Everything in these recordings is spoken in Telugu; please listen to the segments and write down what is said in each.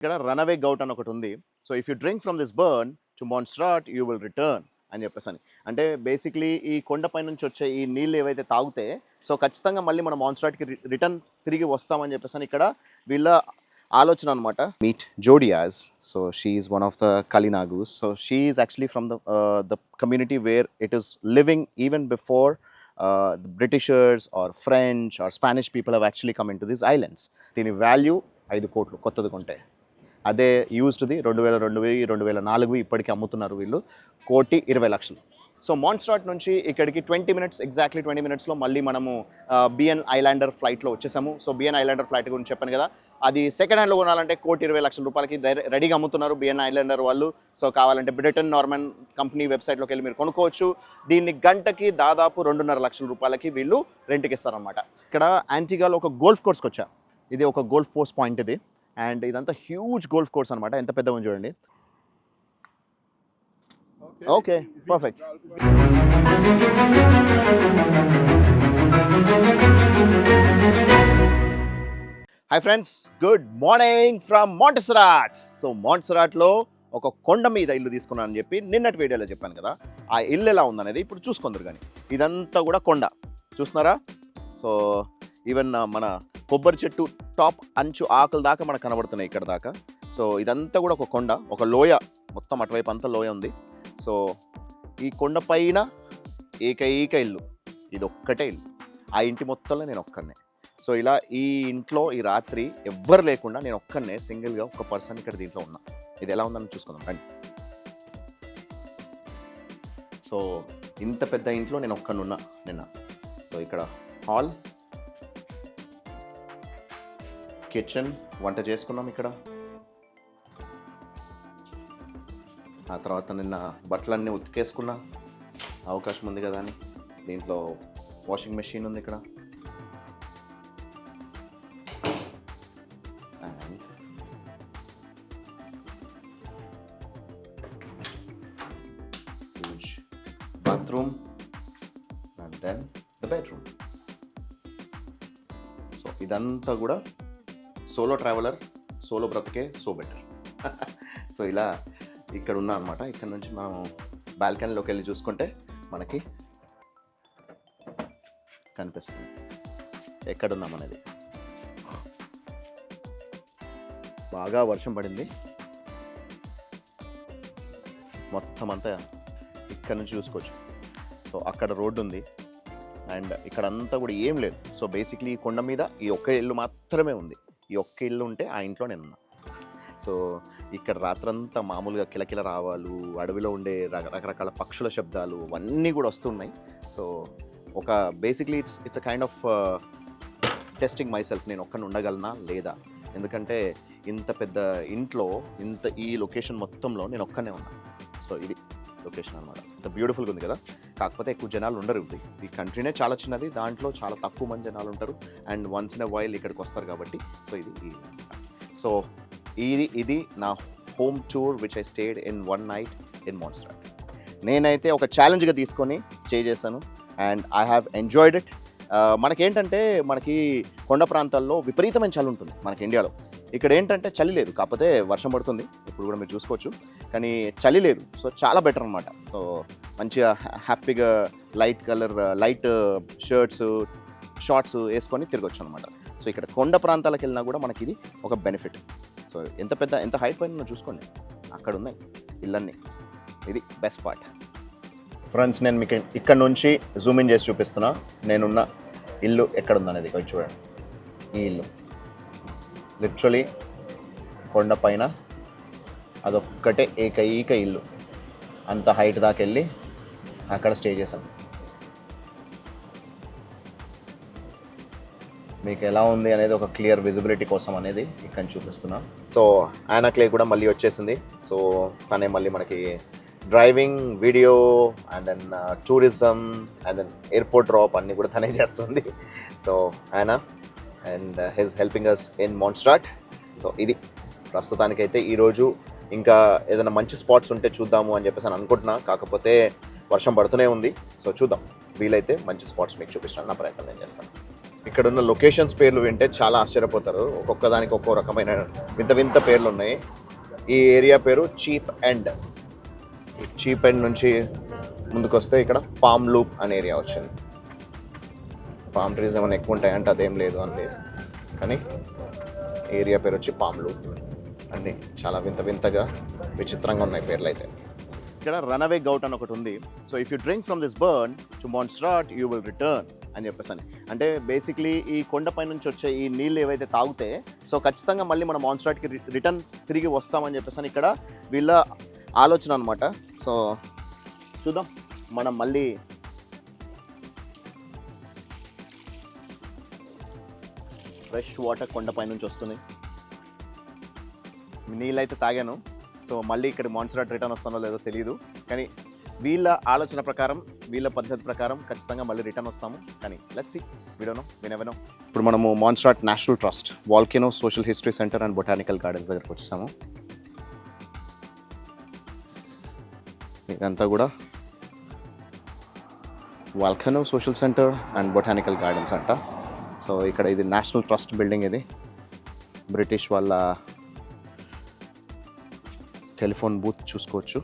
ఇక్కడ రన్అవే గౌట్ అని ఒకటి ఉంది. So if you drink from this burn to Montserrat you will return అని చెప్పేసి అని అంటే బేసిక్లీ ఈ కొండపై నుంచి వచ్చే ఈ నీళ్ళు ఏవైతే తాగితే సో ఖచ్చితంగా మళ్ళీ మనం మాన్స్ట్రాట్కి రిటర్న్ తిరిగి వస్తామని చెప్పేసి ఇక్కడ వీళ్ళ ఆలోచన అనమాట meet జోడియాజ్ so she is one of the Kalinagos so she is actually from the the community where it is living even before Britishers or French or Spanish people have actually come into these islands దీని వాల్యూ ఐదు కోట్లు కొత్తది కొంటే. అదే యూజ్డ్ది రెండు వేల రెండు వెయ్యి రెండు వేల నాలుగు ఇప్పటికీ అమ్ముతున్నారు వీళ్ళు. కోటి ఇరవై లక్షలు. సో మాన్స్ట్రాట్ నుంచి ఇక్కడికి ట్వంటీ మినిట్స్ ఎగ్జాక్ట్లీ ట్వంటీ మినిట్స్లో మళ్ళీ మనము బిఎన్ ఐలాండర్ ఫ్లైట్లో వచ్చేసాము. సో బిఎన్ ఐలాండర్ ఫ్లైట్ గురించి చెప్పాను కదా. అది సెకండ్ హ్యాండ్లో కొనాలంటే కోటి ఇరవై లక్షల రూపాయలకి రె- రెడీగా అమ్ముతున్నారు బిఎన్ ఐలాండర్ వాళ్ళు. సో కావాలంటే బ్రిటన్ నార్మన్ కంపెనీ వెబ్సైట్లోకి వెళ్ళి మీరు కొనుక్కోవచ్చు. దీన్ని గంటకి దాదాపు రెండున్నర లక్షల రూపాయలకి వీళ్ళు రెంట్కి ఇస్తారనమాట ఇక్కడ యాంటీగాలో ఒక గోల్ఫ్ కోర్స్కి వచ్చా ఇది ఒక గోల్ఫ్ కోర్స్ పాయింట్ ఇది. అండ్ ఇదంతా హ్యూజ్ గోల్ఫ్ కోర్స్ అనమాట ఎంత పెద్దగా ఉంది చూడండి. Okay. Perfect hi friends good morning from Montserrat so మాంటసరాట్లో ఒక కొండ మీద ఇల్లు తీసుకున్నానని చెప్పి నిన్నటి వీడియోలో చెప్పాను కదా. ఆ ఇల్లు ఎలా ఉందనేది ఇప్పుడు చూసుకుందరు కానీ. ఇదంతా కూడా కొండ. చూస్తున్నారా? సో ఈవెన్ మన కొబ్బరి చెట్టు టాప్ అంచు ఆకుల దాకా మనకు కనబడుతున్నాయి ఇక్కడ దాకా. సో ఇదంతా కూడా ఒక కొండ ఒక లోయ. మొత్తం అటువైపు అంతా లోయ ఉంది. సో ఈ కొండ పైన ఏకైక ఇల్లు. ఇది ఒక్కటే ఇల్లు. ఆ ఇంటి మొత్తంలో నేను ఒక్కనే సో ఇలా ఈ ఇంట్లో ఈ రాత్రి ఎవ్వరు లేకుండా నేను ఒక్కనే సింగిల్గా ఒక పర్సన్ ఇక్కడ దీంట్లో ఉన్నా. ఇది ఎలా ఉందని చూసుకుందాం. రండి. సో ఇంత పెద్ద ఇంట్లో నేను ఒక్కనున్నా నిన్న. సో ఇక్కడ హాల్ కిచెన్ వంట చేసుకున్నాం ఇక్కడ. ఆ తర్వాత నిన్న బట్టలన్నీ ఉతికేసుకున్నా. అవకాశం ఉంది కదా అని. దీంట్లో వాషింగ్ మెషిన్ ఉంది ఇక్కడ. And huge bathroom and then the bedroom. So ఇదంతా కూడా సోలో ట్రావెలర్ సోలో బ్రతికే సో బెటర్ సో ఇలా ఇక్కడ ఉన్నా అనమాట ఇక్కడ నుంచి మనం బాల్కనీలోకి వెళ్ళి చూసుకుంటే మనకి కనిపిస్తుంది. ఎక్కడున్నాం అనేది. బాగా వర్షం పడింది. మొత్తం అంతా ఇక్కడ నుంచి చూసుకోవచ్చు. సో అక్కడ రోడ్డు ఉంది. అండ్ ఇక్కడ అంతా కూడా ఏం లేదు. సో బేసిక్లీ ఈ కొండ మీద ఈ ఒక్క ఇల్లు మాత్రమే ఉంది. ఈ ఒక్క ఇల్లు ఉంటే ఆ ఇంట్లో నేను ఉన్నా సో ఇక్కడ రాత్రంతా మామూలుగా కిలకిల రావాలు అడవిలో ఉండే రక- రకరకాల పక్షుల శబ్దాలు అవన్నీ కూడా వస్తున్నాయి. సో ఒక basically it's it's a kind of testing myself నేను ఒక్కని ఉండగలనా? లేదా? ఎందుకంటే ఇంత పెద్ద ఇంట్లో ఇంత ఈ లొకేషన్ మొత్తంలో నేను ఒక్కనే ఉన్నా. సో ఇది లొకేషన్ అనమాట ఇంత బ్యూటిఫుల్గా ఉంది కదా. కాకపోతే ఎక్కువ జనాలు ఉండరు ఇది ఈ కంట్రీనే చాలా చిన్నది దాంట్లో చాలా తక్కువ మంది జనాలు ఉంటారు. And once in a while ఇక్కడికి వస్తారు కాబట్టి సో ఇది సో ఇది ఇది నా home tour which I stayed in one night in monster నేనైతే ఒక ఛాలెంజ్గా తీసుకొని చేశాను and I have enjoyed it మనకేంటంటే మనకి కొండ ప్రాంతాల్లో విపరీతమైన చలి ఉంటుంది మనకి ఇండియాలో. ఇక్కడ ఏంటంటే చలి లేదు. కాకపోతే వర్షం పడుతుంది. ఇప్పుడు కూడా మీరు చూసుకోవచ్చు. కానీ చలి లేదు. సో చాలా బెటర్ అనమాట సో మంచిగా హ్యాపీగా light colour light shirts shorts వేసుకొని తిరగొచ్చు అనమాట సో ఇక్కడ కొండ ప్రాంతాలకు వెళ్ళినా కూడా మనకి ఇది ఒక బెనిఫిట్. సో ఎంత పెద్ద ఎంత హైట్ పైన చూసుకోండి. అక్కడ ఉన్నాయి ఇల్లన్నీ ఇది బెస్ట్ పార్ట్. ఫ్రెండ్స్ నేను మీకు ఇక్కడ నుంచి జూమ్ ఇన్ చేసి చూపిస్తున్నా. నేనున్న ఇల్లు ఎక్కడ ఉందనేది కొంచెం చూడండి. ఈ ఇల్లు. లిటరలీ కొండపైన అదొక్కటే ఏకైక ఇల్లు. అంత హైట్ దాకా వెళ్ళి అక్కడ స్టే చేశాను. మీకు ఎలా ఉంది అనేది ఒక క్లియర్ విజిబిలిటీ కోసం అనేది ఇక్కడ చూపిస్తున్నా. సో ఆయన క్లే కూడా మళ్ళీ వచ్చేసింది. సో తనే మళ్ళీ మనకి driving video and then tourism and then airport drop అన్నీ కూడా తనే చేస్తుంది. సో ఆయన and his helping us in Montserrat so ఇది ప్రస్తుతానికైతే ఈరోజు ఇంకా ఏదైనా మంచి స్పాట్స్ ఉంటే చూద్దాము అని చెప్పేసి అని అనుకుంటున్నా. కాకపోతే వర్షం పడుతూనే ఉంది. సో చూద్దాం. వీలైతే మంచి స్పాట్స్ మీకు చూపిస్తాను. నా ప్రయత్నం నేను చేస్తాను. ఇక్కడ ఉన్న లొకేషన్స్ పేర్లు వింటే చాలా ఆశ్చర్యపోతారు. ఒక్కొక్క దానికి ఒక్కో రకమైన వింత వింత పేర్లు ఉన్నాయి. ఈ ఏరియా పేరు చీప్ ఎండ్. చీప్ ఎండ్ నుంచి ముందుకు వస్తే ఇక్కడ పామ్ లూప్ అనే ఏరియా వచ్చింది. పామ్ ట్రీస్ ఏమైనా ఎక్కువ ఉంటాయంటే అదేం లేదు అంతే కానీ ఏరియా పేరు వచ్చి పాములు. అండి అన్నీ చాలా వింత వింతగా విచిత్రంగా ఉన్నాయి పేర్లు అయితే. ఇక్కడ రనవే గౌట్ అని ఒకటి ఉంది. So if you drink from this burn to Montserrat you will return అని చెప్పేసి అని అంటే బేసిక్లీ ఈ కొండపై నుంచి వచ్చే ఈ నీళ్ళు ఏవైతే తాగితే సో ఖచ్చితంగా మళ్ళీ మన మాన్స్ట్రాట్కి రిటర్న్ తిరిగి వస్తామని చెప్పేసి అని ఇక్కడ వీళ్ళ ఆలోచన అనమాట సో చూద్దాం. మనం మళ్ళీ ఫ్రెష్ వాటర్ కొండపై నుంచి వస్తుంది. నీళ్ళైతే తాగాను. సో మళ్ళీ ఇక్కడ మాన్సరాట్ రిటర్న్ వస్తానో లేదో తెలియదు కానీ వీళ్ళ ఆలోచన ప్రకారం వీళ్ళ పద్ధతి ప్రకారం ఖచ్చితంగా మళ్ళీ రిటర్న్ వస్తాము. కానీ లెట్స్ సి వీడోనో వినవనో ఇప్పుడు మనము Montserrat national trust volcano social history centre and botanical gardens దగ్గరకు వచ్చాము. ఇదంతా కూడా volcano social centre and botanical gardens అంట. సో ఇక్కడ ఇది నేషనల్ ట్రస్ట్ బిల్డింగ్ ఇది. బ్రిటిష్ వాళ్ళ టెలిఫోన్ బూత్ చూసుకోవచ్చు.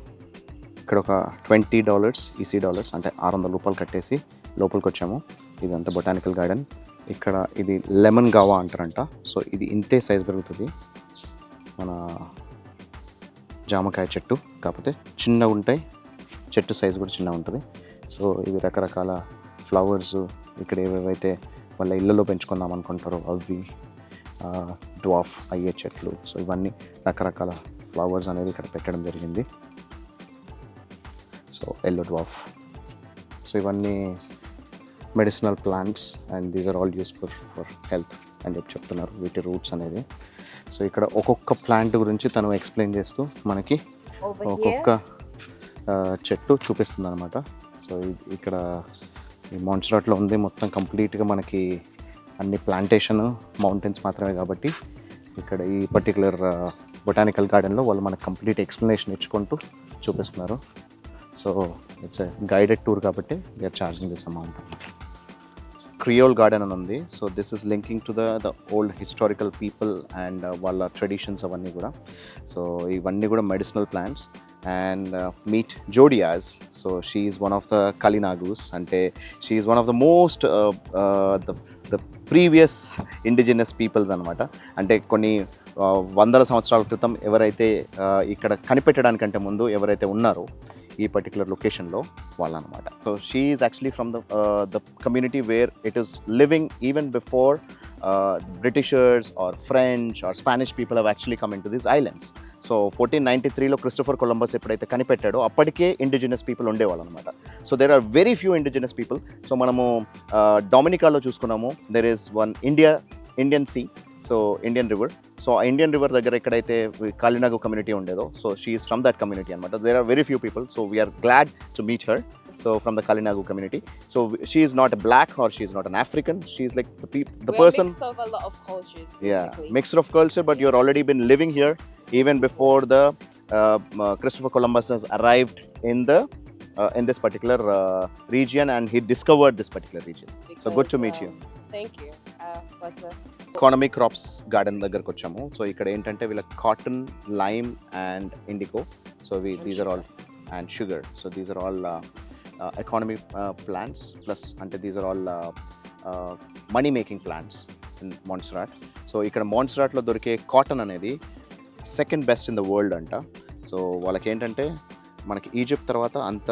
ఇక్కడ ఒక ట్వంటీ డాలర్స్ ఈసీ డాలర్స్ అంటే ఆరు వందల రూపాయలు కట్టేసి లోపలికి వచ్చాము. ఇదంతా బొటానికల్ గార్డెన్. ఇక్కడ ఇది లెమన్ గావా అంటారంట. సో ఇది ఇంతే సైజ్ పెరుగుతుంది. మన జామకాయ చెట్టు కాకపోతే చిన్నగా ఉంటాయి. చెట్టు సైజ్ కూడా చిన్నగా ఉంటుంది. సో ఇది రకరకాల ఫ్లవర్స్ ఇక్కడ ఏవేవైతే వాళ్ళ ఇళ్ళలో పెంచుకుందాం అనుకుంటారో అవి డ్వాఫ్ అయ్యే చెట్లు. సో ఇవన్నీ రకరకాల ఫ్లవర్స్ అనేది ఇక్కడ పెట్టడం జరిగింది. So yellow dwarf. సో ఇవన్నీ medicinal plants and these are all useful for health అని చెప్పి చెప్తున్నారు వీటి రూట్స్ అనేది. సో ఇక్కడ ఒక్కొక్క ప్లాంట్ గురించి తను ఎక్స్ప్లెయిన్ చేస్తూ మనకి ఒక్కొక్క చెట్టు చూపిస్తుంది అనమాట సో ఇక్కడ ఈ మాన్స్రాట్లో ఉంది. మొత్తం కంప్లీట్గా మనకి అన్ని ప్లాంటేషన్ మౌంటైన్స్ మాత్రమే కాబట్టి ఇక్కడ ఈ పర్టికులర్ బొటానికల్ గార్డెన్లో వాళ్ళు మనకు కంప్లీట్ ఎక్స్ప్లెనేషన్ ఇచ్చుకుంటూ చూపిస్తున్నారు. సో ఇట్స్ గైడెడ్ టూర్ కాబట్టి we're charging this amount. Creole garden అని ఉంది. So this is linking to the the old historical people and వాళ్ళ ట్రెడిషన్స్ అవన్నీ కూడా. సో ఇవన్నీ కూడా medicinal plants and meet జోడియాస్ so she is one of the Kalinagos అంటే she is one of the most the the previous indigenous peoples అనమాట అంటే కొన్ని uh, వందల సంవత్సరాల క్రితం ఎవరైతే uh, ఇక్కడ కనిపెట్టడానికంటే ముందు ఎవరైతే ఉన్నారో ఈ పర్టికులర్ లొకేషన్లో వాళ్ళనమాట. So she is actually from the the community where it is living even before Britishers or French or Spanish people have actually come into these islands so fourteen ninety త్రీలో క్రిస్టఫర్ కొలంబస్ ఎప్పుడైతే కనిపెట్టాడో అప్పటికే ఇండిజినస్ పీపుల్ ఉండేవాళ్ళు అనమాట so there are very few indigenous people so మనము డొమినికాలో చూసుకున్నాము. There is one India Indian sea so Indian river so ఆ ఇండియన్ రివర్ దగ్గర ఎక్కడైతే కాలినాగు కమ్యూనిటీ ఉండేదో so she is from that community అనమాట there are very few people so we're glad to meet her so from the Kalinago community so she is not black or she is not an African she is like the the we're person mixed of a lot of cultures. yeah basically. mixture of culture but you're already been living here even before the uh, uh, christopher columbus has arrived in the uh, in this particular uh, region and he discovered this particular region so good to meet you um, Thank you. Economy crops garden దగ్గరకు వచ్చాము. సో ఇక్కడ ఏంటంటే వీళ్ళ cotton lime and indigo so we these are all and sugar so these are all economy plants plus అంటే these are all money making plants in Montserrat so ఇక్కడ మాన్సరాట్లో దొరికే కాటన్ అనేది second best in the world అంట. సో వాళ్ళకి ఏంటంటే మనకి ఈజిప్ట్ తర్వాత అంత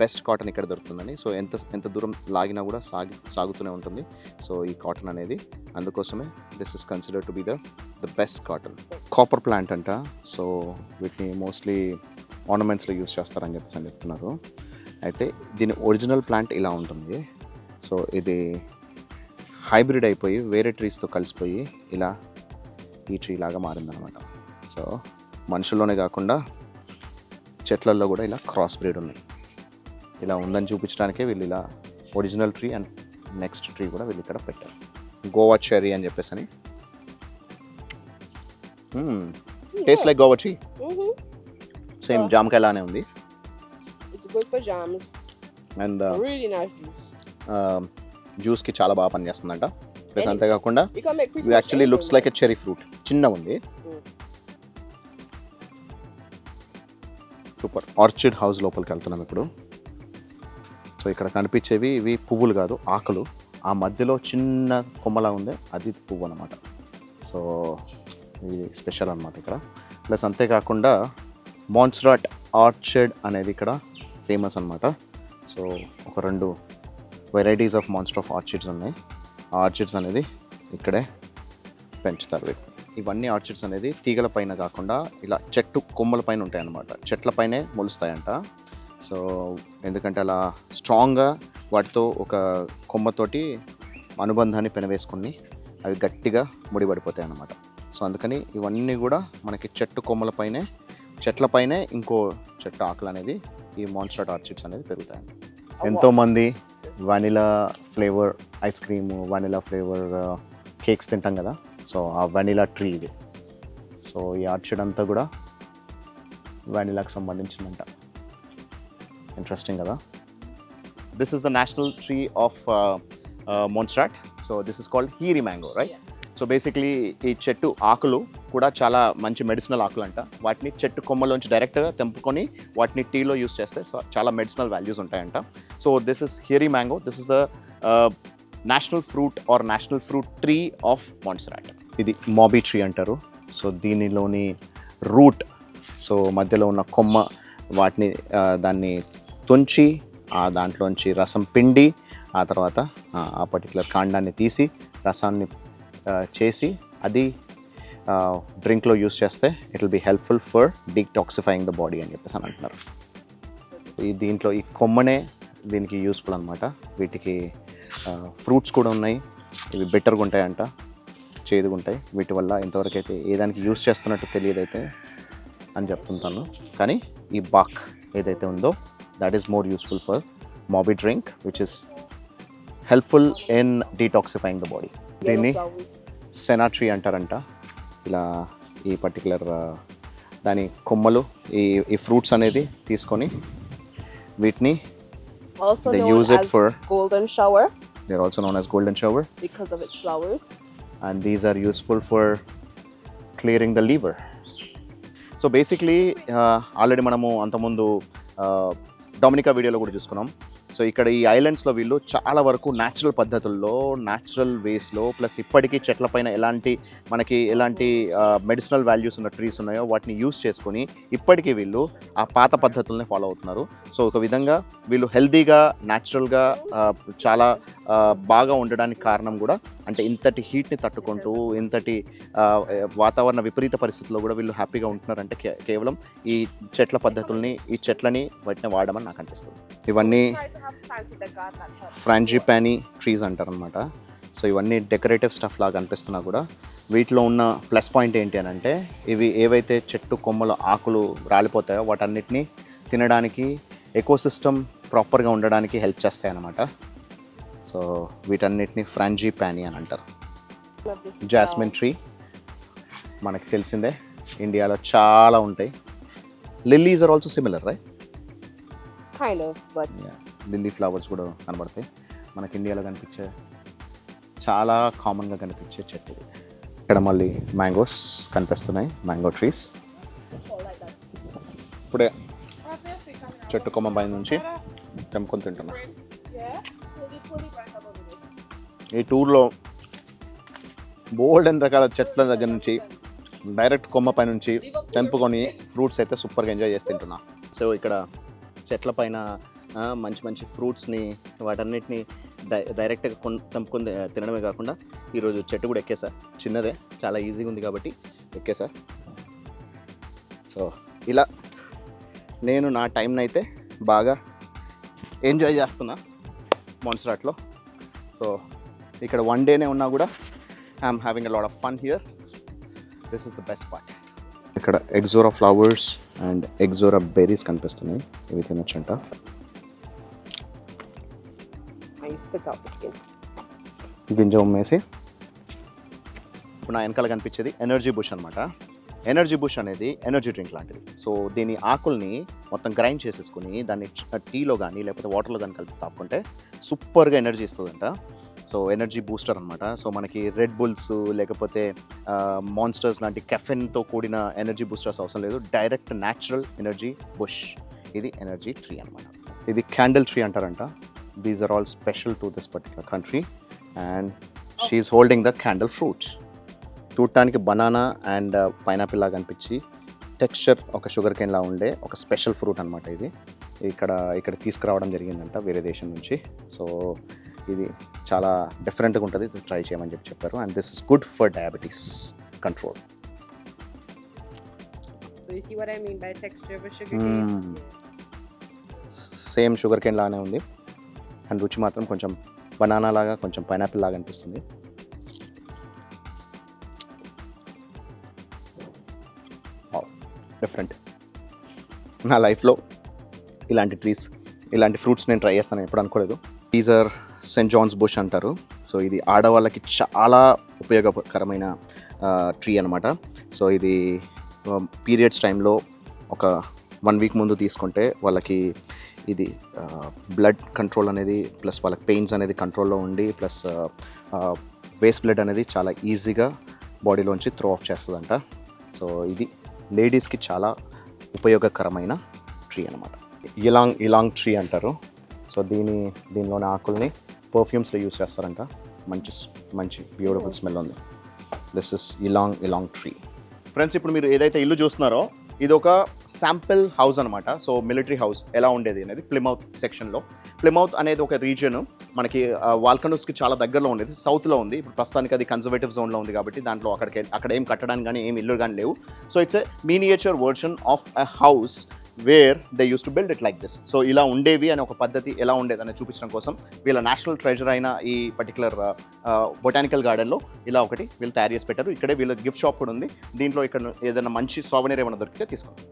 బెస్ట్ కాటన్ ఇక్కడ దొరుకుతుందని సో ఎంత ఎంత దూరం లాగినా కూడా సాగి సాగుతూనే ఉంటుంది. సో ఈ కాటన్ అనేది అందుకోసమే this is consider to be the the best cotton copper plant అంట. సో వీటిని మోస్ట్లీ ఆర్నమెంట్స్లో యూస్ చేస్తారని చెప్పేసి అని చెప్తున్నారు. అయితే దీని ఒరిజినల్ ప్లాంట్ ఇలా ఉంటుంది. సో ఇది హైబ్రిడ్ అయిపోయి వేరే ట్రీస్తో కలిసిపోయి ఇలా ఈ ట్రీ లాగా మారిందనమాట సో మనుషుల్లోనే కాకుండా చెట్లల్లో కూడా ఇలా క్రాస్ బ్రీడ్ ఉన్నాయి. ఇలా ఉందని చూపించడానికే వీళ్ళు ఇలా original tree and next tree కూడా వీళ్ళు ఇక్కడ పెట్టారు గోవా చెరీ అని చెప్పేసి అని taste like guava tree. Same. జామకాయలానే ఉంది It's good for jams. And Really nice juice. జ్యూస్కి చాలా బాగా పనిచేస్తుందంట ప్లస్ అంతేకాకుండా ఇది actually looks like a cherry fruit చిన్నగా ఉంది. సూపర్ ఆర్చిడ్ హౌస్ లోపలికి వెళ్తున్నాం ఇప్పుడు సో ఇక్కడ కనిపించేవి ఇవి పువ్వులు కాదు ఆకులు. ఆ మధ్యలో చిన్న కొమ్మలా ఉంది. అది పువ్వు అనమాట సో ఇది స్పెషల్ అనమాట ఇక్కడ. ప్లస్ అంతేకాకుండా మాన్స్రాట్ ఆర్చర్డ్ అనేది ఇక్కడ ఫేమస్ అనమాట సో ఒక రెండు varieties of monster of orchids ఉన్నాయి. ఆ ఆర్చిడ్స్ అనేది ఇక్కడే పెంచుతారు. ఇవన్నీ ఆర్చిడ్స్ అనేది తీగల పైన కాకుండా ఇలా చెట్టు కొమ్మల పైన ఉంటాయి అన్నమాట చెట్ల పైనే మొలుస్తాయంట. సో ఎందుకంటే అలా స్ట్రాంగ్గా వాటితో ఒక కొమ్మతోటి అనుబంధాన్ని పెనవేసుకుని అవి గట్టిగా ముడిపడిపోతాయి అన్నమాట. సో అందుకని ఇవన్నీ కూడా మనకి చెట్టు కొమ్మలపైనే చెట్లపైనే ఇంకో చెట్టు ఆకులు అనేది ఈ మాన్స్టర్ ఆర్చిడ్స్ అనేది పెరుగుతాయండి. A ఎంతోమంది vanilla flavour ice cream vanilla flavour cakes తింటాం కదా? సో ఆ వనిలా ట్రీ ఇది. సో ఈ ఆర్చిడ్ అంతా కూడా వనిలాకి సంబంధించిందంట. ఇంట్రెస్టింగ్ కదా? This is the national tree of Montserrat so this is called hairy mango right so basically ఈ చెట్టు ఆకులు కూడా చాలా మంచి మెడిసినల్ ఆకులు అంట వాటిని చెట్టు కొమ్మలోంచి డైరెక్ట్గా తెంపుకొని వాటిని టీలో యూస్ చేస్తే సో చాలా మెడిసినల్ వాల్యూస్ ఉంటాయంట. So this is hairy mango this is the national fruit or national fruit tree of Montserrat ఇది మాబీ ట్రీ అంటారు. సో దీనిలోని రూట్ సో మధ్యలో ఉన్న కొమ్మ వాటిని ఆ, దాన్ని తుంచి ఆ దాంట్లోంచి రసం పిండి ఆ తర్వాత ఆ, పర్టికులర్ కాండాన్ని తీసి రసాన్ని చేసి అది డ్రింక్లో యూస్ చేస్తే it will be helpful for detoxifying the body అని చెప్పేసి అని అంటున్నారు. ఈ దీంట్లో ఈ కొమ్మనే దీనికి యూస్ఫుల్ అనమాట వీటికి ఫ్రూట్స్ కూడా ఉన్నాయి. ఇవి బెటర్గా ఉంటాయంట. చేదుగా ఉంటాయి. వీటి వల్ల ఇంతవరకు అయితే ఏ దానికి యూస్ చేస్తున్నట్టు తెలియదైతే అని చెప్తుంటాను. కానీ ఈ బాక్ ఏదైతే ఉందో that is more useful for mauby drink which is helpful in detoxifying the body yellow దీన్ని flowers. సెనాట్రీ అంటారంట ఇలా ఈ పర్టికులర్ దాని కొమ్మలు ఈ ఈ ఫ్రూట్స్ అనేది తీసుకొని వీటిని Also they known use it as for golden shower they're also known as golden shower because of its flowers. and these are useful for clearing the liver so basically already మనము అంతకుముందు డొమినికా వీడియోలో కూడా చూసుకున్నాం. సో ఇక్కడ ఈ ఐలాండ్స్లో వీళ్ళు చాలా వరకు న్యాచురల్ పద్ధతుల్లో న్యాచురల్ వేస్లో ప్లస్ ఇప్పటికీ చెట్ల పైన ఎలాంటి మనకి ఎలాంటి మెడిసినల్ వాల్యూస్ ఉన్న ట్రీస్ ఉన్నాయో వాటిని యూస్ చేసుకొని ఇప్పటికీ వీళ్ళు ఆ పాత పద్ధతుల్ని ఫాలో అవుతున్నారు. సో ఒక విధంగా వీళ్ళు హెల్దీగా న్యాచురల్గా చాలా బాగా ఉండడానికి కారణం కూడా అంటే ఇంతటి హీట్ని తట్టుకుంటూ ఇంతటి వాతావరణ విపరీత పరిస్థితుల్లో కూడా వీళ్ళు హ్యాపీగా ఉంటున్నారంటే కేవలం ఈ చెట్ల పద్ధతుల్ని ఈ చెట్లని వాటిని వాడమని నాకు అనిపిస్తుంది. ఇవన్నీ ఫ్రాంజిపానీ ట్రీస్ అంటారనమాట సో ఇవన్నీ డెకరేటివ్ స్టఫ్ లాగా అనిపిస్తున్నా కూడా. వీటిలో ఉన్న ప్లస్ పాయింట్ ఏంటి అని అంటే ఇవి ఏవైతే చెట్టు కొమ్మలు ఆకులు రాలిపోతాయో వాటన్నిటిని తినడానికి ఎకోసిస్టమ్ ప్రాపర్గా ఉండడానికి హెల్ప్ చేస్తాయి అన్నమాట సో వీటన్నిటిని ఫ్రాంజీ ప్యానీ అని అంటారు. జాస్మిన్ ట్రీ మనకి తెలిసిందే. ఇండియాలో చాలా ఉంటాయి. Lilies are also similar right flower. Kind of, but lily flowers కూడా కనబడతాయి. మనకి ఇండియాలో కనిపించే చాలా కామన్గా కనిపించే చెట్టు. ఇక్కడ మళ్ళీ మ్యాంగోస్ కనిపిస్తున్నాయి మ్యాంగో ట్రీస్. ఇప్పుడే చెట్టు కొమ్మ పై నుంచి తెంపుకొని తింటున్నా. ఈ టూర్లో బోల్డ్ అండ్ రకాల చెట్ల దగ్గర నుంచి డైరెక్ట్ కొమ్మ పై నుంచి తెంపుకొని ఫ్రూట్స్ అయితే సూపర్గా ఎంజాయ్ చేసి తింటున్నా. సో ఇక్కడ చెట్ల పైన మంచి మంచి ఫ్రూట్స్ని వాటన్నిటిని డై డైరెక్ట్గా కొన్ తంపుకొని తినడమే కాకుండా ఈరోజు చెట్టు కూడా ఎక్కేసా. చిన్నదే చాలా ఈజీగా ఉంది కాబట్టి ఎక్కేసా. సో ఇలా నేను నా టైంని అయితే బాగా ఎంజాయ్ చేస్తున్నా మాన్స్రాట్లో సో ఇక్కడ వన్ డేనే ఉన్నా కూడా I'm having a lot of fun here. This is the best part. ఇక్కడ ixora flowers and ixora berries కనిపిస్తున్నాయి. ఇవి తినొచ్చంట. The skin. గింజ ఉమ్మేసి ఇప్పుడు నా వెనకాల కనిపించేది ఎనర్జీ బుష్ అనమాట ఎనర్జీ బుష్ అనేది ఎనర్జీ డ్రింక్ లాంటిది. సో దీని ఆకుల్ని మొత్తం గ్రైండ్ చేసేసుకుని దాన్ని టీలో కానీ లేకపోతే వాటర్లో కానీ కలిపి తాపుకుంటే సూపర్గా ఎనర్జీ ఇస్తుందంట. సో ఎనర్జీ బూస్టర్ అనమాట సో మనకి రెడ్ బుల్స్ లేకపోతే మాన్స్టర్స్ లాంటి కెఫెన్తో కూడిన ఎనర్జీ బూస్టర్స్ అవసరం లేదు. డైరెక్ట్ న్యాచురల్ ఎనర్జీ బుష్ ఇది ఎనర్జీ ట్రీ అనమాట ఇది క్యాండిల్ ట్రీ అంటారంట. These are all special to this particular country and she's holding the candle fruit చూడటానికి బనానా అండ్ పైనాపిల్ లాగా అనిపించి టెక్స్చర్ ఒక షుగర్ కేన్ లా ఉండే ఒక స్పెషల్ ఫ్రూట్ అనమాట ఇది. ఇక్కడ ఇక్కడ తీసుకురావడం జరిగిందంట వేరే దేశం నుంచి. సో ఇది చాలా డిఫరెంట్గా ఉంటుంది. ట్రై చేయమని చెప్పి చెప్పారు. And this is good for diabetes control So you see what I mean by texture of a sugar cane? Same sugar cane లాగానే ఉంది. అండ్ రుచి మాత్రం కొంచెం బనానా లాగా కొంచెం పైనాపిల్ లాగా అనిపిస్తుంది. డిఫరెంట్ నా లైఫ్లో ఇలాంటి ట్రీస్ ఇలాంటి ఫ్రూట్స్ నేను ట్రై చేస్తాను ఎప్పుడు అనుకోలేదు. టీజర్ సెయింట్ జాన్స్ బుష్ అంటారు. సో ఇది ఆడవాళ్ళకి చాలా ఉపయోగకరమైన ట్రీ అనమాట సో ఇది um, పీరియడ్స్ టైంలో ఒక వన్ వీక్ ముందు తీసుకుంటే వాళ్ళకి ఇది బ్లడ్ కంట్రోల్ అనేది ప్లస్ వాళ్ళకి పెయిన్స్ అనేది కంట్రోల్లో ఉండి ప్లస్ వేస్ట్ బ్లడ్ అనేది చాలా ఈజీగా బాడీలోంచి త్రో ఆఫ్ చేస్తుందంట. సో ఇది లేడీస్కి చాలా ఉపయోగకరమైన ట్రీ అనమాట ఇలాంగ్ ఇలాంగ్ ట్రీ అంటారు. సో దీని దీనిలోని ఆకుల్ని పర్ఫ్యూమ్స్లో యూస్ చేస్తారంట. మంచి మంచి బ్యూటిఫుల్ స్మెల్ ఉంది. This is ylang ylang tree friends ఇప్పుడు మీరు ఏదైతే ఇల్లు చూస్తున్నారో ఇది ఒక శాంపిల్ హౌస్ అనమాట సో మిలిటరీ హౌస్ ఎలా ఉండేది అనేది ప్లిమౌత్ సెక్షన్లో. ప్లిమౌత్ అనేది ఒక రీజియన్ మనకి వాల్కనోస్కి చాలా దగ్గరలో ఉండేది. సౌత్లో ఉంది. ఇప్పుడు ప్రస్తుతానికి అది కన్జర్వేటివ్ జోన్లో ఉంది కాబట్టి దాంట్లో అక్కడికి అక్కడ ఏం కట్టడానికి కానీ ఏం ఇల్లు కానీ లేవు. So it's a miniature version of a house where they use to build it like this so ఇలా ఉండేవి అనే ఒక పద్ధతి ఎలా ఉండేది చూపించడం కోసం వీళ్ళ నేషనల్ ట్రెజర్ అయిన ఈ పర్టికులర్ బొటానికల్ గార్డెన్లో ఇలా ఒకటి వీళ్ళు తయారు చేసి పెట్టారు. ఇక్కడే వీళ్ళ గిఫ్ట్ షాప్ కూడా ఉంది. దీంట్లో ఇక్కడ ఏదైనా మంచి సోవనీర్ ఏమైనా దొరికితే తీసుకోండి.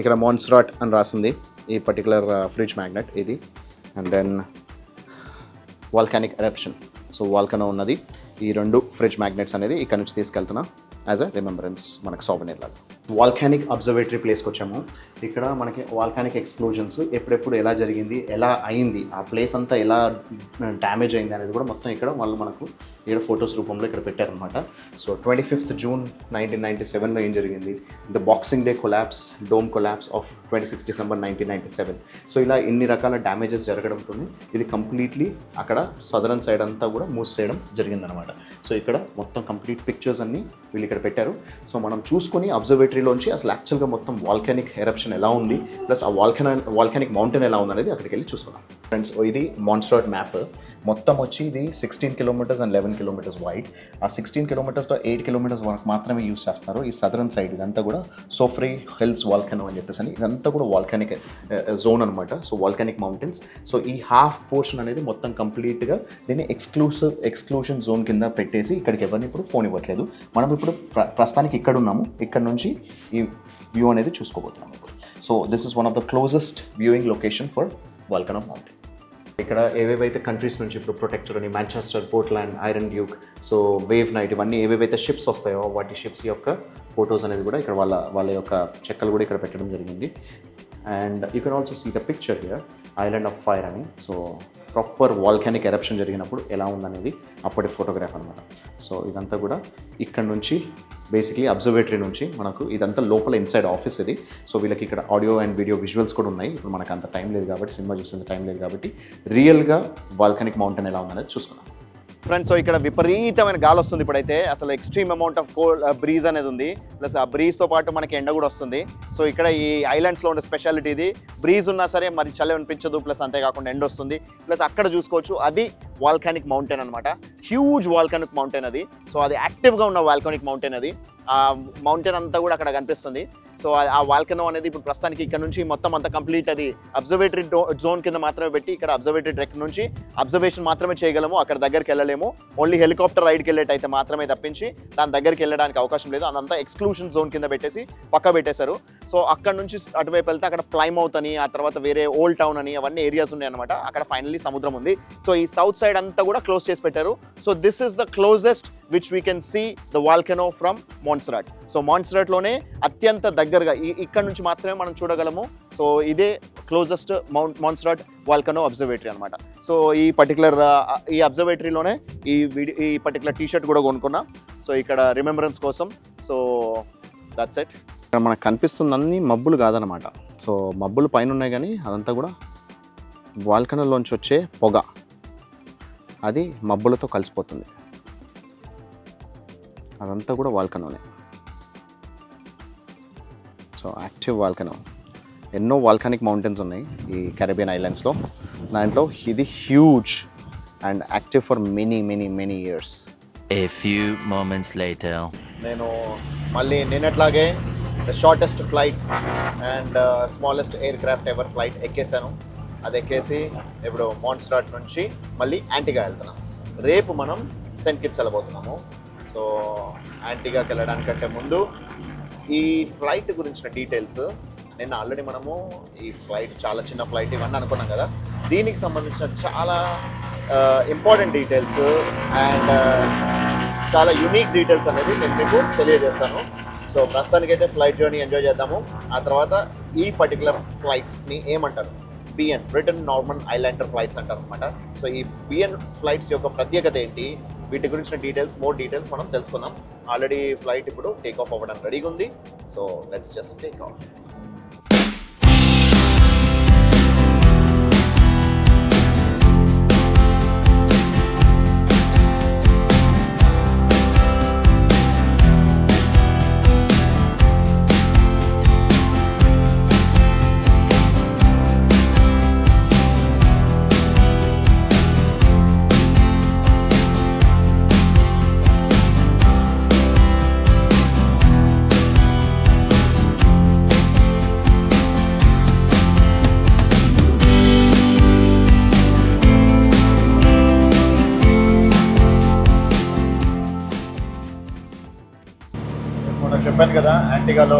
ఇక్కడ మాన్స్రాట్ అని రాసింది. ఈ పర్టికులర్ ఫ్రిడ్జ్ మ్యాగ్నెట్ ఇది. And then volcanic eruption so volcano ఉన్నది. ఈ రెండు ఫ్రిడ్జ్ మ్యాగ్నెట్స్ అనేది ఇక్కడ నుంచి తీసుకెళ్తున్నా యాజ్ అ రిమెంబరెన్స్ మనకు సోవనీర్ లాగా. వాల్కానిక్ అబ్జర్వేటరీ ప్లేస్కి వచ్చాము. ఇక్కడ మనకి వాల్కానిక్ ఎక్స్ప్లోజన్స్ ఎప్పుడెప్పుడు ఎలా జరిగింది ఎలా అయింది ఆ ప్లేస్ అంతా ఎలా hm, డ్యామేజ్ అయింది అనేది కూడా మొత్తం ఇక్కడ వాళ్ళు మనకు ఇక్కడ ఫొటోస్ రూపంలో ఇక్కడ పెట్టారనమాట so twenty fifth June nineteen ninety సెవెన్లో ఏం జరిగింది? The boxing day collapse dome collapse of twenty six December nineteen ninety seven so ఇలా ఇన్ని రకాల డ్యామేజెస్ జరగడంతో ఇది కంప్లీట్లీ అక్కడ సదరన్ సైడ్ అంతా కూడా మూసేయడం జరిగిందనమాట సో ఇక్కడ మొత్తం కంప్లీట్ పిక్చర్స్ అన్ని వీళ్ళు ఇక్కడ పెట్టారు. సో మనం చూసుకొని అబ్జర్వేటరీలోంచి అసలు యాక్చువల్గా మొత్తం వాల్కానిక్ ఎరప్షన్ ఎలా ఉంది ప్లస్ ఆ వాల్కన వాల్కానిక్ మౌంటైన్ ఎలా ఉంది అనేది అక్కడికి వెళ్ళి చూసుకున్నాం ఫ్రెండ్స్ ఇది మాన్స్టార్ట్ మ్యాప్ మొత్తం వచ్చి ఇది sixteen kilometres and eleven kilometres wide ఆ సిక్స్టీన్ కిలోమీటర్స్లో ఎయిట్ కిలోమీటర్స్ వరకు మాత్రమే యూస్ చేస్తారు ఈ సదరన్ సైడ్ ఇదంతా కూడా సోఫ్రీ హిల్స్ వాల్కెనో అని చెప్పేసి అని ఇదంతా కూడా వాల్కానిక్ జోన్ అనమాట సో వాల్కానిక్ మౌంటైన్స్ సో ఈ హాఫ్ పోర్షన్ అనేది మొత్తం కంప్లీట్గా దీన్ని ఎక్స్క్లూసివ్ ఎక్స్క్లూషన్ జోన్ కింద పెట్టేసి ఇక్కడికి ఎవరిని ఇప్పుడు ఫోన్ ఇవ్వట్లేదు. మనం ఇప్పుడు ప్ర- ప్రస్తుతానికి ఇక్కడ ఉన్నాము. ఇక్కడ నుంచి ఈ వ్యూ అనేది చూసుకోబోతున్నాం ఇప్పుడు. So this is one of the closest viewing location for volcano mountain ఇక్కడ ఏవేవైతే కంట్రీస్ నుంచి ఇప్పుడు ప్రొటెక్టర్ అని Manchester Portland Iron Duke so Wave Knight ఇవన్నీ ఏవేవైతే షిప్స్ వస్తాయో వాటి షిప్స్ యొక్క ఫొటోస్ అనేది కూడా ఇక్కడ వాళ్ళ వాళ్ళ యొక్క చెక్కలు కూడా ఇక్కడ పెట్టడం జరిగింది. And you can also see the picture here island of fire అని. సో ప్రాపర్ వాల్కానిక్ ఎరప్షన్ జరిగినప్పుడు ఎలా ఉందనేది అప్పటి ఫోటోగ్రాఫ్ అనమాట సో ఇదంతా కూడా ఇక్కడ నుంచి బేసిక్లీ అబ్జర్వేటరీ నుంచి మనకు ఇదంతా లోపల ఇన్సైడ్ ఆఫీస్ ఇది. సో వీళ్ళకి ఇక్కడ ఆడియో అండ్ వీడియో విజువల్స్ కూడా ఉన్నాయి. ఇప్పుడు మనకు అంత టైం లేదు కాబట్టి సినిమా చూసేంత టైం లేదు కాబట్టి రియల్గా వాల్కానిక్ మౌంటైన్ ఎలా ఉందనేది చూసుకున్నాం ఫ్రెండ్స్ సో ఇక్కడ విపరీతమైన గాలి వస్తుంది ఇప్పుడైతే. అసలు extreme amount of cold breeze అనేది ఉంది. ప్లస్ ఆ బ్రీజ్తో పాటు మనకి ఎండ కూడా వస్తుంది. సో ఇక్కడ ఈ ఐలాండ్స్లో ఉండే స్పెషాలిటీ ఇది. బ్రీజ్ ఉన్నా సరే మరి చలి అనిపించదు. ప్లస్ అంతేకాకుండా ఎండ వస్తుంది. ప్లస్ అక్కడ చూసుకోవచ్చు. అది వాల్కానిక్ మౌంటైన్ అనమాట హ్యూజ్ వాల్కానిక్ మౌంటైన్ అది. సో అది యాక్టివ్గా ఉన్న వాల్కానిక్ మౌంటైన్ అది. ఆ మౌంటైన్ అంతా కూడా అక్కడ కనిపిస్తుంది. సో ఆ- వాల్కనో అనేది ఇప్పుడు ప్రస్తుతానికి ఇక్కడ నుంచి మొత్తం అంతా కంప్లీట్ అది అబ్జర్వేటరీ జోన్ కింద మాత్రమే పెట్టి ఇక్కడ అబ్జర్వేటరీ ట్రెక్ నుంచి అబ్జర్వేషన్ మాత్రమే చేయగలము. అక్కడ దగ్గరికి వెళ్ళలేము. ఓన్లీ హెలికాప్టర్ రైడ్కి వెళ్ళేటైతే మాత్రమే తప్పించి దాని దగ్గరికి వెళ్ళడానికి అవకాశం లేదు. అదంతా ఎక్స్క్లూషన్ జోన్ కింద పెట్టేసి పక్క పెట్టేశారు. సో అక్కడ నుంచి అటువైపు వెళ్తే అక్కడ ప్లైమౌత్ అని ఆ తర్వాత వేరే ఓల్డ్ టౌన్ అని అవన్నీ ఏరియాస్ ఉన్నాయి అనమాట అక్కడ ఫైనల్లీ సముద్రం ఉంది. సో ఈ సౌత్ సైడ్ అంతా కూడా క్లోజ్ చేసి పెట్టారు. So this is the closest which we can see the volcano from Montserrat so మాన్సరాట్లోనే అత్యంత దగ్గరగా ఈ ఇక్కడ నుంచి మాత్రమే మనం చూడగలము. సో ఇదే closest Mount Montserrat volcano observatory అనమాట సో ఈ పర్టికులర్ ఈ అబ్జర్వేటరీలోనే ఈ వీడియో ఈ పర్టికులర్ టీ షర్ట్ కూడా కొనుక్కున్నా. సో ఇక్కడ రిమెంబరెన్స్ కోసం. సో దట్స్ ఎట్ ఇక్కడ మనకు కనిపిస్తుంది అన్ని మబ్బులు కాదనమాట సో మబ్బులు పైన ఉన్నాయి కానీ అదంతా కూడా వాల్కెనోలోంచి వచ్చే పొగ. అది మబ్బులతో కలిసిపోతుంది. అదంతా కూడా వాల్కనోనే. So active volcano. ఎన్నో వాల్కానిక్ మౌంటైన్స్ ఉన్నాయి ఈ కరేబియన్ ఐలాండ్స్లో దాంట్లో ఇది huge and active for many many many years A few moments later. నేను మళ్ళీ నిన్నట్లాగే the shortest flight and smallest aircraft ever flight ఎక్కేసాను అది ఎక్కేసి ఇప్పుడు మాన్స్టాట్ నుంచి మళ్ళీ యాంటీగా వెళ్తున్నాం. రేపు మనం సెంట్ కిట్స్ వెళ్ళబోతున్నాము. సో యాంటీగాకి వెళ్ళడానికంటే ముందు ఈ ఫ్లైట్ గురించిన డీటెయిల్స్ నిన్న ఆల్రెడీ మనము ఈ ఫ్లైట్ చాలా చిన్న ఫ్లైట్ ఇవన్నీ అనుకున్నాం కదా. దీనికి సంబంధించిన చాలా ఇంపార్టెంట్ డీటెయిల్స్ అండ్ చాలా యూనిక్ డీటెయిల్స్ అనేది నేను మీకు తెలియజేస్తాను. సో ప్రస్తుతానికైతే ఫ్లైట్ జర్నీ ఎంజాయ్ చేద్దాము. ఆ తర్వాత ఈ పర్టికులర్ ఫ్లైట్స్ని ఏమంటారు? BN Britten Norman Islander flights అంటారు అనమాట సో ఈ బిఎన్ ఫ్లైట్స్ యొక్క ప్రత్యేకత ఏంటి? వీటి గురించిన డీటెయిల్స్ మోర్ డీటెయిల్స్ మనం తెలుసుకుందాం. ఆల్రెడీ ఫ్లైట్ ఇప్పుడు టేక్ ఆఫ్ అవ్వడానికి రెడీగా ఉంది. So let's just take off కదా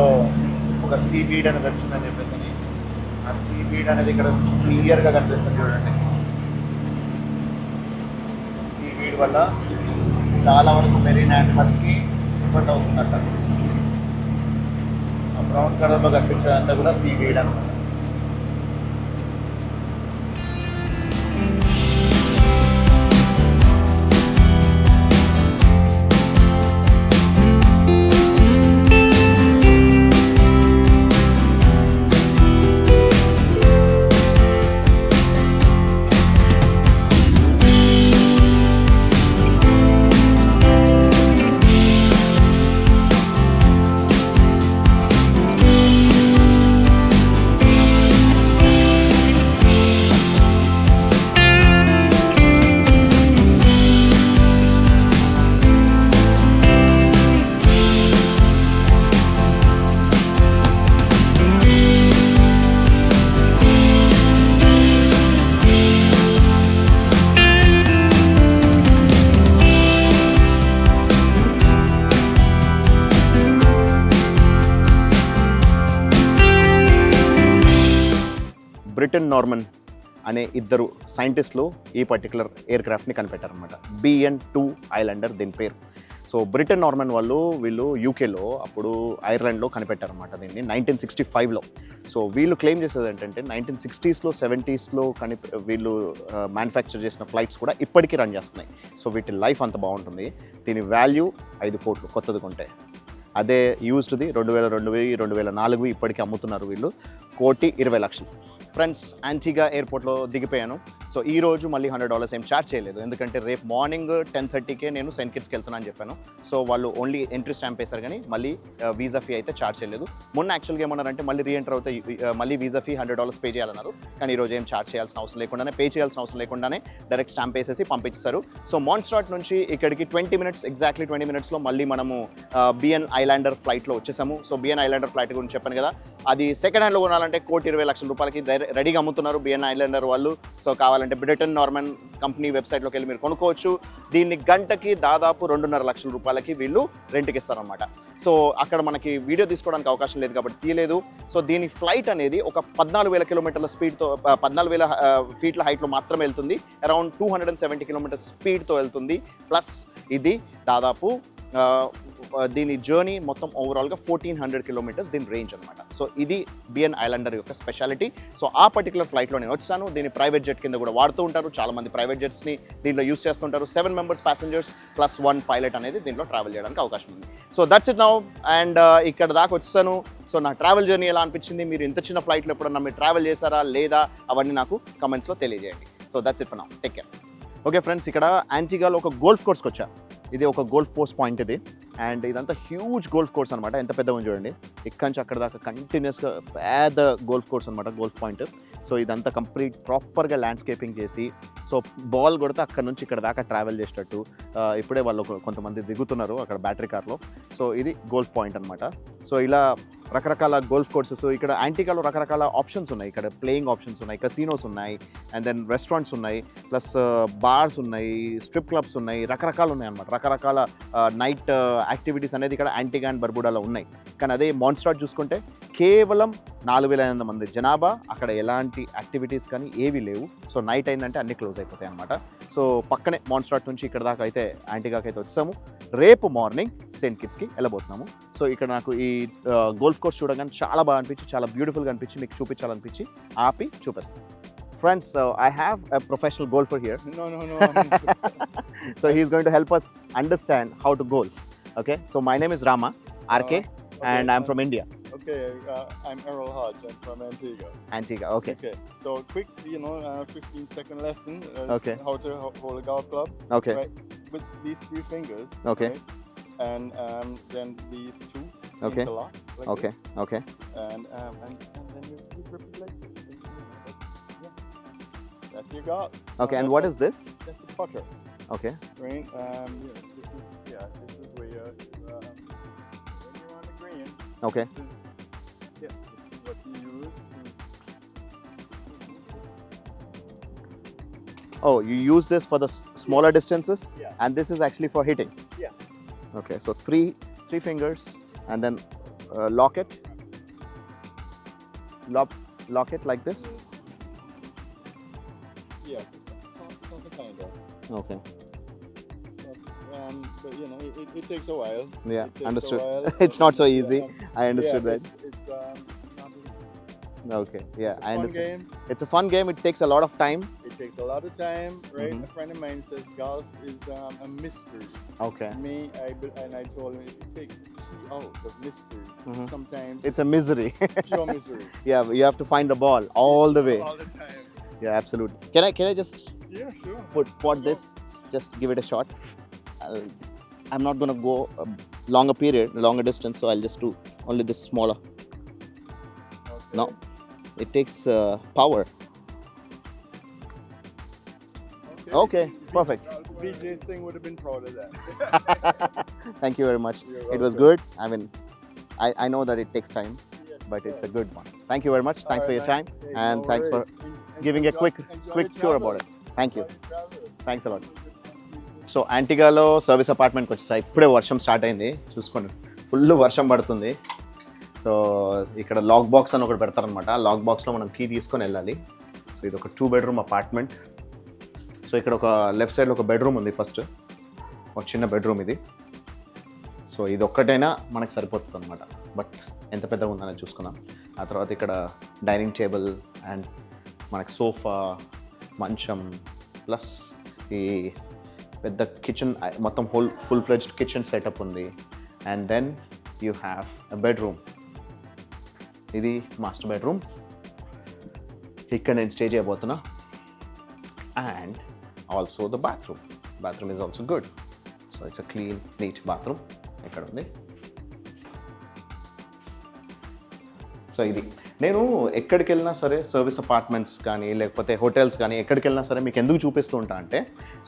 ఒక సీ బీడ్ అనేది వచ్చిందని చెప్పేసి ఆ సీ బీడ్ అనేది ఇక్కడ క్లియర్గా కనిపిస్తుంది చూడండి. సీ బీడ్ వల్ల చాలా వరకు మెరీన్ యానిమల్స్కి ఇబ్బంది అవుతుందంట. ఆ బ్రౌన్ కలర్లో కనిపించేదంతా కూడా సీ బీడ్ అనమాట. బ్రిటన్ నార్మన్ అనే ఇద్దరు సైంటిస్టులు ఈ పర్టికులర్ ఎయిర్ క్రాఫ్ట్ని కనిపెట్టారనమాట బిఎన్ టూ ఐలాండర్ దీని పేరు. సో బ్రిటన్ నార్మన్ వాళ్ళు వీళ్ళు యూకేలో అప్పుడు ఐర్లాండ్లో కనిపెట్టారనమాట దీన్ని నైన్టీన్ సిక్స్టీ ఫైవ్లో. సో వీళ్ళు క్లెయిమ్ చేసేది ఏంటంటే నైన్టీన్ సిక్స్టీస్లో సెవెంటీస్లో కని వీళ్ళు మ్యానుఫ్యాక్చర్ చేసిన ఫ్లైట్స్ కూడా ఇప్పటికీ రన్ చేస్తున్నాయి. సో వీటి లైఫ్ అంత బాగుంటుంది. దీని వాల్యూ ఐదు కోట్లు కొత్తది కొంటే. అదే యూజ్డ్ది రెండు వేల రెండు వెయ్యి రెండు వేల నాలుగు ఇప్పటికీ అమ్ముతున్నారు వీళ్ళు. కోటి ఇరవై లక్షలు. ఫ్రెండ్స్ యాంటీగా ఎయిర్పోర్ట్లో దిగిపోయాను. సో ఈ రోజు మళ్ళీ హండ్రెడ్ డాలర్స్ ఏం చార్జ్ చేయలేదు. ఎందుకంటే రేపు మార్నింగ్ టెన్ థర్టీకే నేను సెంట్ కిట్స్కి వెళ్తున్నాను అని చెప్పాను. సో వాళ్ళు ఓన్లీ ఎంట్రీ స్టాంప్ వేశారు కానీ మళ్ళీ వీసా ఫీ అయితే చార్జ్ చేయలేదు. మొన్న యాక్చువల్గా ఏమన్నారంటే మళ్ళీ రీఎంటర్ అవుతే మళ్ళీ visa fee hundred dollars pay చేయాలన్నారు. కానీ ఈరోజు ఏం చార్జ్ చేయాల్సిన అవసరం లేకుండానే పే చేయాల్సిన అవసరం లేకుండానే డైరెక్ట్ స్టాంప్ వేసేసి పంపించారు సో మాన్స్టాట్ నుంచి ఇక్కడికి ట్వంటీ మినిట్స్ ఎగ్జాక్ట్లీ ట్వంటీ మినిట్స్లో మళ్ళీ మనము బిఎన్ ఐలాండర్ ఫ్లైట్లో వచ్చేసాము. సో బిఎన్ ఐలాండర్ ఫ్లైట్ గురించి చెప్పాను కదా. అది సెకండ్ హ్యాండ్లో కొనాలంటే కోటి ఇరవై లక్షల రూపాయలకి డైరెక్ట్ రెడీగా అమ్ముతున్నారు బిఎన్ ఐలాండర్ వాళ్ళు. సో కావాలంటే బ్రిటన్ నార్మన్ కంపెనీ వెబ్సైట్లోకి వెళ్ళి మీరు కొనుక్కోవచ్చు. దీన్ని గంటకి దాదాపు రెండున్నర లక్షల రూపాయలకి వీళ్ళు రెంట్కి ఇస్తారనమాట సో అక్కడ మనకి వీడియో తీసుకోవడానికి అవకాశం లేదు కాబట్టి తీయలేదు. సో దీని ఫ్లైట్ అనేది ఒక పద్నాలుగు వేల కిలోమీటర్ల స్పీడ్తో పద్నాలుగు వేల ఫీట్ల హైట్లో మాత్రమే వెళ్తుంది. Around two hundred and seventy kilometre స్పీడ్తో వెళ్తుంది. ప్లస్ ఇది దాదాపు దీని జర్నీ మొత్తం ఓవరాల్గా ఫోర్టీన్ హండ్రెడ్ కిలోమీటర్స్ దీని రేంజ్ అనమాట సో ఇది బిఎన్ ఐలాండర్ యొక్క స్పెషాలిటీ సో ఆ పర్టికులర్ ఫ్లైట్లో నేను వచ్చాను. దీన్ని ప్రైవేట్ జెట్ కింద కూడా వాడుతూ ఉంటారు. చాలామంది ప్రైవేట్ జెట్స్ని దీంట్లో యూస్ చేస్తుంటారు. Seven members passengers plus one pilot అనేది దీంట్లో ట్రావెల్ చేయడానికి అవకాశం ఉంది. So that's it now and ఇక్కడ దాకా వచ్చాను సో నా ట్రావెల్ జర్నీ ఎలా అనిపించింది? మీరు ఇంత చిన్న ఫ్లైట్లో ఎప్పుడన్నా మీరు ట్రావెల్ చేశారా? లేదా? అవన్నీ నాకు కమెంట్స్లో తెలియజేయండి. So that's it for now take care okay friends ఇక్కడ యాంటీగాలో ఒక గోల్ఫ్ కోర్స్కి వచ్చాను ఇది ఒక గోల్ఫ్ పోస్ట్ పాయింట్ ఇది. అండ్ ఇదంతా హ్యూజ్ గోల్ఫ్ కోర్స్ అనమాట ఎంత పెద్ద ఉంది చూడండి. ఇక్కడ నుంచి అక్కడ దాకా కంటిన్యూస్గా పెద్ద గోల్ఫ్ కోర్స్ అనమాట గోల్ఫ్ పాయింట్. సో ఇదంతా కంప్లీట్ ప్రాపర్గా ల్యాండ్స్కేపింగ్ చేసి సో బాల్ కొడితే అక్కడ నుంచి ఇక్కడ దాకా ట్రావెల్ చేసేటట్టు. ఇప్పుడే వాళ్ళు కొంతమంది దిగుతున్నారు అక్కడ బ్యాటరీ కార్లో సో ఇది గోల్ఫ్ పాయింట్ అనమాట సో ఇలా రకరకాల గోల్ఫ్ కోర్సెస్ ఇక్కడ యాంటికాలో రకరకాల ఆప్షన్స్ ఉన్నాయి. ఇక్కడ ప్లేయింగ్ ఆప్షన్స్ ఉన్నాయి కసినోస్ ఉన్నాయి అండ్ దెన్ రెస్టారెంట్స్ ఉన్నాయి ప్లస్ బార్స్ uh, ఉన్నాయి స్ట్రిప్ క్లబ్స్ ఉన్నాయి రకరకాలు ఉన్నాయి అనమాట రకరకాల uh, నైట్ యాక్టివిటీస్ uh, అనేది ఇక్కడ యాంటిగా అండ్ బర్బుడాలో ఉన్నాయి. కానీ అదే మాన్స్టార్ట్ చూసుకుంటే కేవలం నాలుగు వేల ఐదు వందల మంది. జనాభా అక్కడ ఎలాంటి యాక్టివిటీస్ కానీ ఏవి లేవు. సో నైట్ అయిందంటే అన్ని క్లోజ్ అయిపోతాయి అనమాట సో పక్కనే మాన్స్టార్ట్ నుంచి ఇక్కడ దాకా అయితే యాంటీగాకి అయితే వచ్చాము. రేపు మార్నింగ్ సెయింట్ కిట్స్కి వెళ్ళబోతున్నాము. సో ఇక్కడ నాకు ఈ గోల్ఫ్ కోర్స్ చూడగానే చాలా బాగా అనిపించి చాలా బ్యూటిఫుల్గా అనిపించి మీకు చూపించాలనిపించి ఆపి చూపిస్తాను friends I have a professional golfer here No, no, no. I'm so he's going to help us understand how to golf. Okay, so my name is Rama, RK, and I'm from India, Okay, uh, I'm Errol Hodge. I'm from Antigua. Antigua. Okay, Okay. So quick, you know, uh, 15 second lesson. Uh, Okay. How to ho- hold a golf club okay, Right. with these three fingers. Okay. right? And um, then these two. Okay. like okay, okay. And, um, and and then you, you grip like this. and you know, like- yeah. That's your okay. And what is this? That's the putter, Okay, right? Um, yeah, this is yeah, this is where you um, when you're on the green. okay, This is, yeah, this is what you use Oh, you use this for the smaller distances, Yeah. and this is actually for hitting. Yeah. Okay, so three three fingers, and then uh, lock it. Lock lock it like this. Yeah, some, some kind of. Okay. Um, but you know, it, it, it takes a while. Yeah, It understood. while, It's not so easy. um, I understood yeah, that. It's, it's, um, it's. Okay. Yeah, it's a I fun understand. game. It's a fun game. It takes a lot of time. It takes a lot of time, right? Mhm. A friend of mine says golf is um, a mystery. Okay. Me, I and I told him it takes the T out of mystery, Mhm. sometimes It's a misery. pure misery. yeah, you have to find the ball all the way. All the time. Yeah, absolutely. Can I can I just Yeah, sure. put pot this? Just give it a shot. I'll, I'm not gonna go a longer period, longer distance, so I'll just do only this smaller. Okay. No. It takes uh, power. Okay, perfect. VJ Singh would have been proud of that. Thank you very much. It was good. I mean, I, I know that it takes time, but it's a good one. Thank you very much. Thanks for your time. Hey, and no thanks for worries. En- giving a enjoy- quick enjoy quick the tour about it. Thank travel. Thanks a lot. So యాంటిగాలో service అపార్ట్మెంట్కి వచ్చేసా ఇప్పుడే వర్షం స్టార్ట్ అయింది చూసుకోండి ఫుల్ వర్షం పడుతుంది సో ఇక్కడ లాక్ బాక్స్ అని ఒకటి పెడతారనమాట లాక్ బాక్స్లో మనం కీ తీసుకొని వెళ్ళాలి సో ఇది ఒక టూ బెడ్రూమ్ అపార్ట్మెంట్ సో ఇక్కడ ఒక లెఫ్ట్ సైడ్లో ఒక బెడ్రూమ్ ఉంది ఫస్ట్. ఒక చిన్న బెడ్రూమ్ ఇది. సో ఇది ఒక్కటైనా మనకు సరిపోతుంది అనమాట బట్ ఎంత పెద్దగా ఉందని చూసుకున్నాం ఆ తర్వాత ఇక్కడ డైనింగ్ టేబుల్ అండ్ మనకు సోఫా మంచం ప్లస్ ఈ పెద్ద కిచెన్ మొత్తం whole full fledged kitchen setup ఉంది. And then you have a bedroom. ఇది మాస్టర్ బెడ్రూమ్. ఇక్కడ నేను stay చేయబోతున్నా. And also the bathroom bathroom is also good so it's a clean neat bathroom ఎక్కడ ఉంది? సో ఇది. నేను ఎక్కడికి వెళ్ళినా సరే సర్వీస్ అపార్ట్మెంట్స్ కానీ లేకపోతే హోటల్స్ కానీ ఎక్కడికి వెళ్ళినా సరే మీకు ఎందుకు చూపిస్తూ ఉంటా అంటే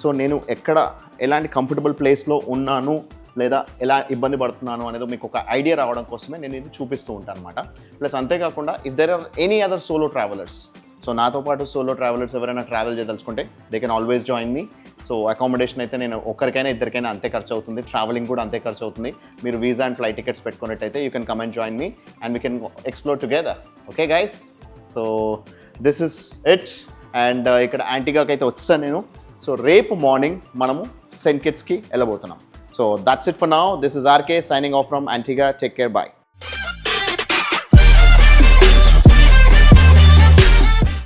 సో నేను ఎక్కడ ఎలాంటి కంఫర్టబుల్ ప్లేస్లో ఉన్నాను లేదా ఎలా ఇబ్బంది పడుతున్నాను అనేది మీకు ఒక ఐడియా రావడం కోసమే నేను ఇది చూపిస్తూ ఉంటాను అనమాట ప్లస్ అంతేకాకుండా if there are any other solo travellers so నాతో పాటు సోలో ట్రావెలర్స్ ఎవరైనా travel చేయదలుచుకుంటే they can always join me so accommodation అయితే నేను ఒక్కరికైనా ఇద్దరికైనా అంతే ఖర్చు అవుతుంది. ట్రావెలింగ్ కూడా అంతే ఖర్చు అవుతుంది. మీరు visa and flight tickets పెట్టుకున్నట్టయితే you can come and join me and we can explore together okay guys so this is it and ఇక్కడ యాంటీగాకి అయితే వచ్చాను నేను. సో రేపు మార్నింగ్ మనము సెంట్ కిట్స్కి వెళ్ళబోతున్నాం. So that's it for now this is RK signing off from Antigua take care bye